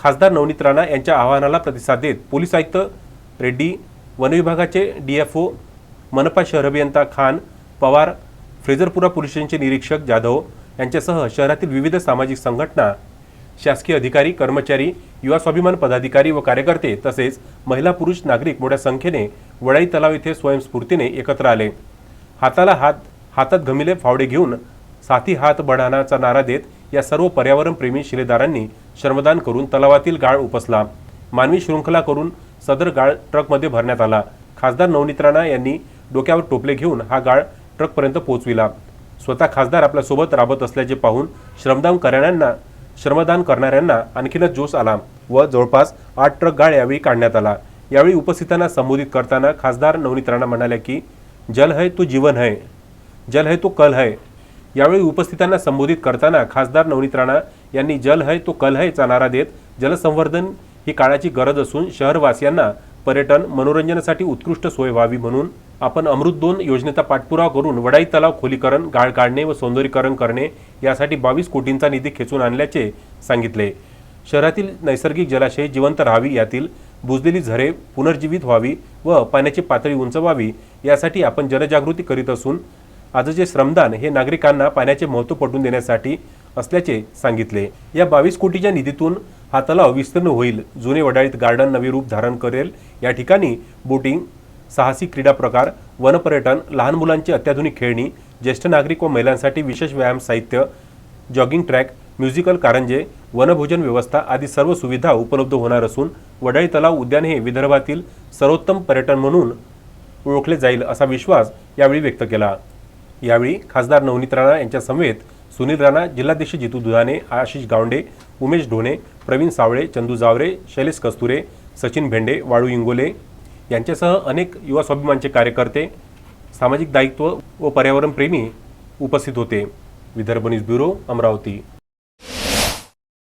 खासदार नवनीत राणा यांच्या आवाहनाला प्रतिसाद देत पोलीस आयुक्त रेड्डी वनविभागाचे डी एफ ओ मनपा शहर अभियंता खान पवार फ्रेझरपुरा पोलीस स्टेशनचे निरीक्षक जाधव यांच्यासह शहरातील विविध सामाजिक संघटना शासकीय अधिकारी कर्मचारी युवा स्वाभिमान पदाधिकारी व कार्यकर्ते तसेच महिला पुरुष नागरिक मोठ्या संख्येने वडाई तलाव येथे स्वयंस्फूर्तीने एकत्र आले. हाताला हात हातात घमिले फावडे घेऊन साथी हात बढाणाचा नारा देत या सर्व पर्यावरणप्रेमी शिलेदारांनी श्रमदान करून तलावातील गाळ उपसला. मानवी शृंखला करून सदर गाळ ट्रकमध्ये भरण्यात आला. खासदार नवनीत राणा यांनी डोक्यावर टोपले घेऊन हा गाळ ट्रकपर्यंत पोहोचविला. स्वतः खासदार आपल्यासोबत राबत असल्याचे पाहून श्रमदान करणाऱ्यांना श्रमदान करणाऱ्यांना आणखीनच जोश आला व जवळपास आठ ट्रक गाळ यावेळी काढण्यात आला. यावेळी उपस्थितांना संबोधित करताना खासदार नवनीत राणा म्हणाले की जल है तो जीवन है. जल है तो कल है. यावेळी उपस्थितांना संबोधित करताना खासदार नवनीत राणा यांनी जल है तो कल हैचा नारा देत जलसंवर्धन ही काळाची गरज असून शहरवासियांना पर्यटन मनोरंजनासाठी उत्कृष्ट सोय व्हावी म्हणून आपण अमृत दोन योजनेचा पाठपुरावा करून वडाई तलाव खोलीकरण गाळ काढणे व सौंदर्यीकरण करणे यासाठी बावीस कोटींचा निधी खेचून आणल्याचे सांगितले. शहरातील नैसर्गिक जलाशय जिवंत राहावी यातील बुजलेली झरे पुनर्जीवित व्हावी व पाण्याची पातळी उंच व्हावी यासाठी आपण जनजागृती करीत असून आजचे श्रमदान हे नागरिकांना पाण्याचे महत्त्व पटवून देण्यासाठी असल्याचे सांगितले. या बावीस कोटीच्या निधीतून हा तलाव विस्तीर्ण होईल. जुने वडाळीत गार्डन नवे रूप धारण करेल. या ठिकाणी बोटिंग साहसी क्रीडा प्रकार वनपर्यटन लहान मुलांची अत्याधुनिक खेळणी ज्येष्ठ नागरिक व महिलांसाठी विशेष व्यायाम साहित्य जॉगिंग ट्रॅक म्युझिकल कारंजे वनभोजन व्यवस्था आदी सर्व सुविधा उपलब्ध होणार असून वडाळी तलाव उद्यान हे विदर्भातील सर्वोत्तम पर्यटन म्हणून ओळखले जाईल असा विश्वास यावेळी व्यक्त केला. यावेळी खासदार नवनीत राणा यांच्या समवेत सुनील राणा जिल्हाध्यक्ष जितू दुधाने आशिष गावंडे उमेश ढोणे प्रवीण सावळे चंदू जावरे शैलेश कस्तुरे सचिन भेंडे वाळू इंगोले यांच्यासह अनेक युवा स्वाभिमानचे कार्यकर्ते सामाजिक दायित्व व पर्यावरणप्रेमी उपस्थित होते. Vidarbha news bureau Amravati.